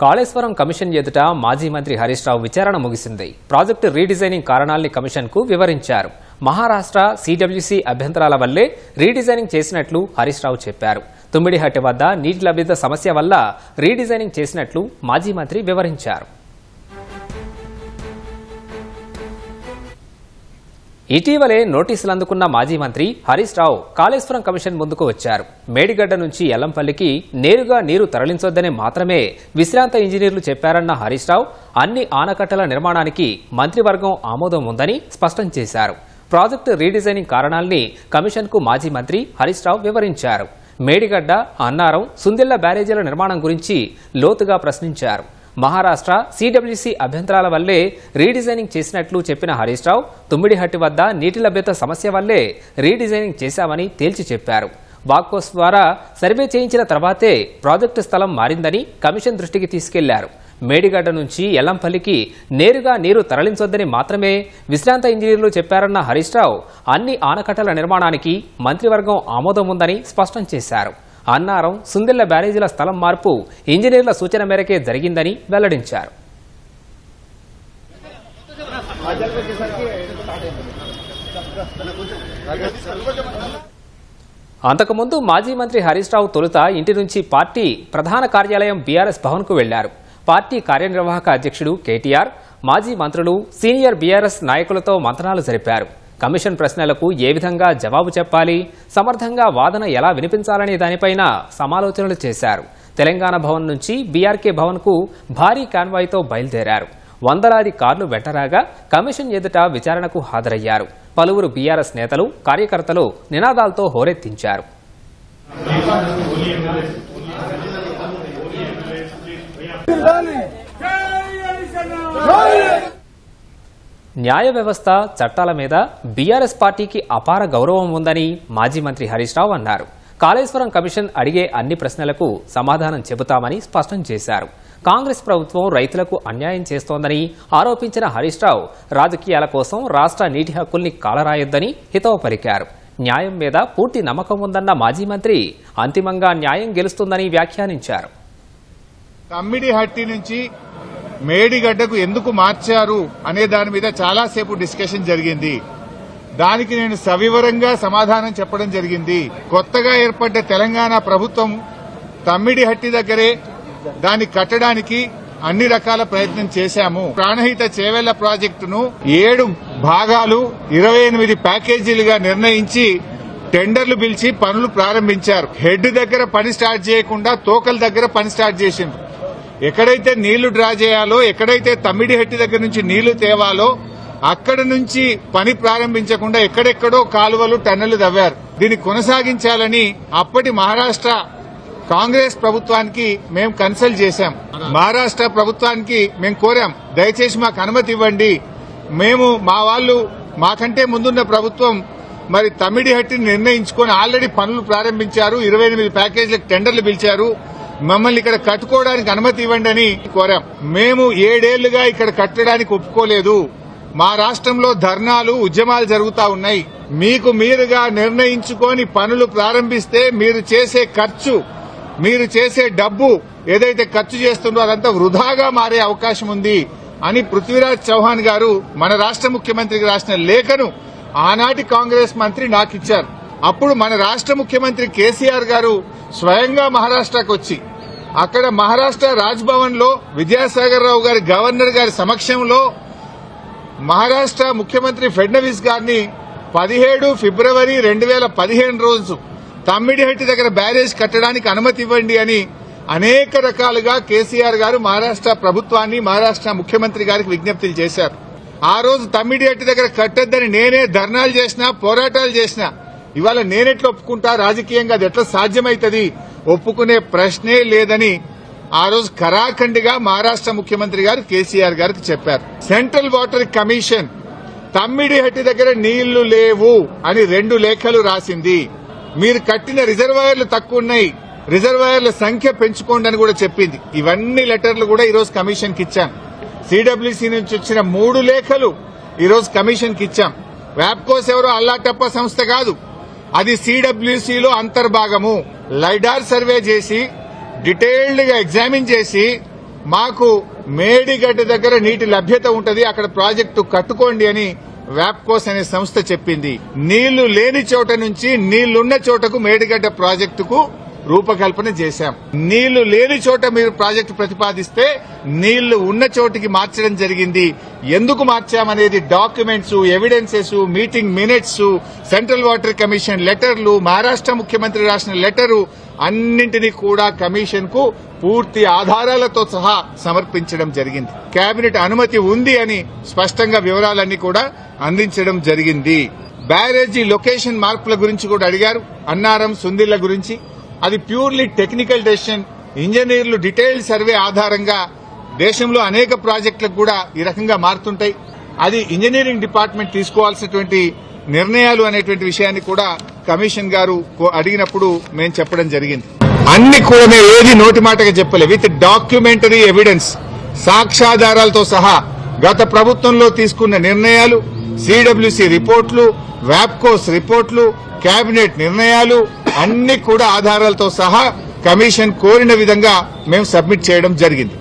Kaleshwaram commission ఎదుట మాజీ మంత్రి హరీష్ రావు విచారణ ముగిసింది. ప్రాజెక్టు రీడిజైనింగ్ కారణాల్ని కమిషన్కు వివరించారు. మహారాష్ట్ర సిడబ్ల్యూసీ అభ్యంతరాల వల్లే రీడిజైనింగ్ చేసినట్లు హరీష్ రావు చెప్పారు. తుమ్మిడిహట్టి వద్ద నీటి లభ్యత సమస్య వల్ల రీడిజైనింగ్ చేసినట్లు మాజీ మంత్రి వివరించారు. ఇటీవలే నోటీసులు అందుకున్న మాజీ మంత్రి హరీష్ రావు కాళేశ్వరం కమిషన్ ముందుకు వచ్చారు. మేడిగడ్డ నుంచి ఎల్లంపల్లికి నేరుగా నీరు తరలించొద్దని మాత్రమే విశ్రాంత ఇంజనీర్లు చెప్పారన్న హరీష్ రావు అన్ని ఆనకట్టల నిర్మాణానికి మంత్రివర్గం ఆమోదం ఉందని స్పష్టం చేశారు. ప్రాజెక్టు రీడిజైనింగ్ కారణాల్ని కమిషన్కు మాజీ మంత్రి హరీష్ రావు వివరించారు. మేడిగడ్డ అన్నారం సుందిళ్ళ బ్యారేజీల నిర్మాణం గురించి లోతుగా ప్రశ్నించారు. మహారాష్ట్ర సిడబ్ల్యూసీ అభ్యంతరాల వల్లే రీడిజైనింగ్ చేసినట్లు చెప్పిన హరీష్ రావు తుమ్మిడిహట్టి వద్ద నీటి లభ్యత సమస్య వల్లే రీడిజైనింగ్ చేశామని తేల్చి చెప్పారు. వాక్కోస్ ద్వారా సర్వే చేయించిన తర్వాతే ప్రాజెక్టు స్థలం మారిందని కమిషన్ దృష్టికి తీసుకెళ్ళారు. మేడిగడ్డ నుంచి ఎల్లంపల్లికి నేరుగా నీరు తరలించొద్దని మాత్రమే విశ్రాంత ఇంజనీర్లు చెప్పారన్న హరీష్ రావు అన్ని ఆనకట్టల నిర్మాణానికి మంత్రివర్గం ఆమోదం ఉందని స్పష్టం చేశారు. అన్నారం సుందిళ్ళ బ్యారేజీల స్థలం మార్పు ఇంజనీర్ల సూచన మేరకే జరిగిందని వెల్లడించారు. అంతకుముందు మాజీ మంత్రి హరీష్ రావు తొలుత ఇంటి నుంచి పార్టీ ప్రధాన కార్యాలయం బీఆర్ఎస్ భవన్కు వెళ్ళారు. పార్టీ కార్యనిర్వాహక అధ్యక్షుడు కేటీఆర్ మాజీ మంత్రులు సీనియర్ బీఆర్ఎస్ నాయకులతో మంతనాలు జరిపారు. కమిషన్ ప్రశ్నలకు ఏ విధంగా జవాబు చెప్పాలి? సమర్థంగా వాదన ఎలా వినిపించాలనే దానిపైన సమాలోచనలు చేశారు. తెలంగాణ భవన్ నుంచి బీఆర్కే భవన్కు భారీ కాన్వాయ్తో బయలుదేరారు. వందలాది కార్లు వెంటరాగా కమిషన్ ఎదుట విచారణకు హాజరయ్యారు. పలువురు బీఆర్ఎస్ నేతలు కార్యకర్తలు నినాదాలతో హోరెత్తించారు. న్యాయ వ్యవస్థ చట్టాల మీద బీఆర్ఎస్ పార్టీకి అపార గౌరవం ఉందని మాజీ మంత్రి హరీష్ రావు అన్నారు. కాళేశ్వరం కమిషన్ అడిగే అన్ని ప్రశ్నలకు సమాధానం చెబుతామని స్పష్టం చేశారు. కాంగ్రెస్ ప్రభుత్వం రైతులకు అన్యాయం చేస్తోందని ఆరోపించిన హరీష్ రావు రాజకీయాల కోసం రాష్ట్ర నీటి హక్కుల్ని కాలరాయొద్దని హితవు పలికారు న్యాయం మీద పూర్తి నమ్మకం ఉందన్న మాజీ మంత్రి అంతిమంగా న్యాయం గెలుస్తుందని వ్యాఖ్యానించారు. తమ్మిడిహట్టి నుంచి మేడిగడ్డకు ఎందుకు మార్చారు అనే దాని మీద చాలాసేపు డిస్కషన్ జరిగింది. దానికి నేను సవివరంగా సమాధానం చెప్పడం జరిగింది. కొత్తగా ఏర్పడ్డ తెలంగాణ ప్రభుత్వం తమ్మిడిహట్టి దగ్గరే దాన్ని కట్టడానికి అన్ని రకాల ప్రయత్నం చేశాము. ప్రాణహిత చేవెళ్ళ ప్రాజెక్టును ఏడు భాగాలు ఇరవై ఎనిమిది ప్యాకేజీలుగా నిర్ణయించి టెండర్లు పిలిచి పనులు ప్రారంభించారు. హెడ్ దగ్గర పని స్టార్ట్ చేయకుండా తోకల దగ్గర పని స్టార్ట్ చేసింది ఎక్కడైతే నీళ్ళు డ్రా చేయాలో ఎక్కడైతే తమ్మిడిహట్టి దగ్గర నుంచి నీళ్ళు తేవాలో అక్కడ నుంచి పని ప్రారంభించకుండా ఎక్కడెక్కడో కాలువలు టన్నెలు తవ్వారు. దీన్ని కొనసాగించాలని అప్పటి మహారాష్ట్ర కాంగ్రెస్ ప్రభుత్వానికి మేము కన్సల్ట్ చేశాం. మహారాష్ట్ర ప్రభుత్వానికి మేము కోరాం దయచేసి మాకు అనుమతి ఇవ్వండి. మేము మా వాళ్ళు మాకంటే ముందున్న ప్రభుత్వం మరి తమిడిహట్టిని నిర్ణయించుకొని ఆల్రెడీ పనులు ప్రారంభించారు. ఇరవై ఎనిమిది ప్యాకేజీలకు టెండర్లు పిలిచారు. మమ్మల్ని ఇక్కడ కట్టుకోవడానికి అనుమతి ఇవ్వండి అని కోరాం. మేము ఏడేళ్ళుగా ఇక్కడ కట్టడానికి ఒప్పుకోలేదు. మా రాష్ట్రంలో ధర్నాలు ఉద్యమాలు జరుగుతా ఉన్నాయి. మీకు మీరుగా నిర్ణయించుకొని పనులు ప్రారంభిస్తే మీరు చేసే ఖర్చు మీరు చేసే డబ్బు ఏదైతే ఖర్చు చేస్తుందో అదంతా వృధాగా మారే అవకాశం ఉంది అని పృథ్వీరాజ్ చౌహాన్ గారు మన రాష్ట్ర ముఖ్యమంత్రికి రాసిన లేఖను ఆనాటి కాంగ్రెస్ మంత్రి నాకు ఇచ్చారు అప్పుడు మన రాష్ట్ర ముఖ్యమంత్రి కేసీఆర్ గారు స్వయంగా మహారాష్ట్రకు వచ్చి అక్కడ మహారాష్ట్ర రాజ్భవన్లో విద్యాసాగర్ రావు గారి గవర్నర్ గారి సమక్షంలో మహారాష్ట్ర ముఖ్యమంత్రి ఫడ్నవీస్ గారిని పదిహేడు ఫిబ్రవరి రెండు వేల పదిహేను రోజు తమ్మిడిహట్టి దగ్గర బ్యారేజ్ కట్టడానికి అనుమతి ఇవ్వండి అని అనేక రకాలుగా కేసీఆర్ గారు మహారాష్ట్ర ప్రభుత్వాన్ని మహారాష్ట్ర ముఖ్యమంత్రి గారికి విజ్ఞప్తులు చేశారు. ఆ రోజు తమ్మిడిహట్టి దగ్గర కట్టొద్దని నేనే ధర్నాలు చేసినా పోరాటాలు చేసినా ఇవాళ నేనెట్లా ఒప్పుకుంటా? రాజకీయంగా అది ఎట్లా సాధ్యమవుతుంది ఒప్పుకునే ప్రశ్నే లేదని ఆ రోజు కరాఖండిగా మహారాష్ట్ర ముఖ్యమంత్రి గారు కేసీఆర్ గారికి చెప్పారు. సెంట్రల్ వాటర్ కమిషన్ తమ్మిడిహట్టి దగ్గర నీళ్ళు లేవు అని రెండు లేఖలు రాసింది. మీరు కట్టిన రిజర్వాయర్లు తక్కువ ఉన్నాయి. రిజర్వాయర్ల సంఖ్య పెంచుకోండి అని కూడా చెప్పింది. ఇవన్నీ లెటర్లు కూడా ఈరోజు కమిషన్కి ఇచ్చాం. సిడబ్ల్యూసీ నుంచి వచ్చిన మూడు లేఖలు ఈరోజు కమిషన్కి ఇచ్చాం. వ్యాప్కోస్ ఎవరో అల్లాటప్ప సంస్థ కాదు. అది సిడబ్ల్యూసీలో అంతర్భాగము. లైడార్ సర్వే చేసి డీటెయిల్డ్గా ఎగ్జామిన్ చేసి మాకు మేడిగడ్డ దగ్గర నీటి లభ్యత ఉంటుంది అక్కడ ప్రాజెక్టు కట్టుకోండి అని వ్యాప్కోస్ అనే సంస్థ చెప్పింది. నీళ్ళు లేని చోట నుంచి నీళ్ళున్న చోటకు మేడిగడ్డ ప్రాజెక్టుకు రూపకల్పన చేశాం. నీళ్ళు లేని చోట మీరు ప్రాజెక్టు ప్రతిపాదిస్తే నీళ్ళు ఉన్న చోటికి మార్చడం జరిగింది. ఎందుకు మార్చామనేది documents evidences meeting minutes central water commission లెటర్లు మహారాష్ట్ర ముఖ్యమంత్రి రాసిన లెటరు అన్నింటినీ కూడా కమిషన్కు పూర్తి ఆధారాలతో సహా సమర్పించడం జరిగింది. కేబినెట్ అనుమతి ఉంది అని స్పష్టంగా వివరాలన్నీ కూడా అందించడం జరిగింది. బ్యారేజీ లొకేషన్ మార్పుల గురించి కూడా అడిగారు. అన్నారం సుందిళ్ళ గురించి అది ప్యూర్లీ టెక్నికల్ డెసిషన్. ఇంజనీర్లు డీటెయిల్డ్ సర్వే ఆధారంగా దేశంలో అనేక ప్రాజెక్టులకు కూడా ఈ రకంగా మారుతుంటాయి. అది ఇంజనీరింగ్ డిపార్ట్మెంట్ తీసుకోవాల్సినటువంటి నిర్ణయాలు అనేటువంటి విషయాన్ని కూడా కమిషన్ గారు కో- అడిగినప్పుడు మేము చెప్పడం జరిగింది. అన్ని కూడా మేము ఏది నోటి మాటగా చెప్పలే. విత్ డాక్యుమెంటరీ ఎవిడెన్స్ సాక్ష్యాధారాలతో సహా గత ప్రభుత్వంలో తీసుకున్న నిర్ణయాలు సిడబ్ల్యూసి రిపోర్ట్లు వ్యాప్కోస్ రిపోర్ట్లు కేబినెట్ నిర్ణయాలు అన్ని కూడా ఆధారాలతో సహా కమిషన్ కోరిన విధంగా మేము సబ్మిట్ చేయడం జరిగింది.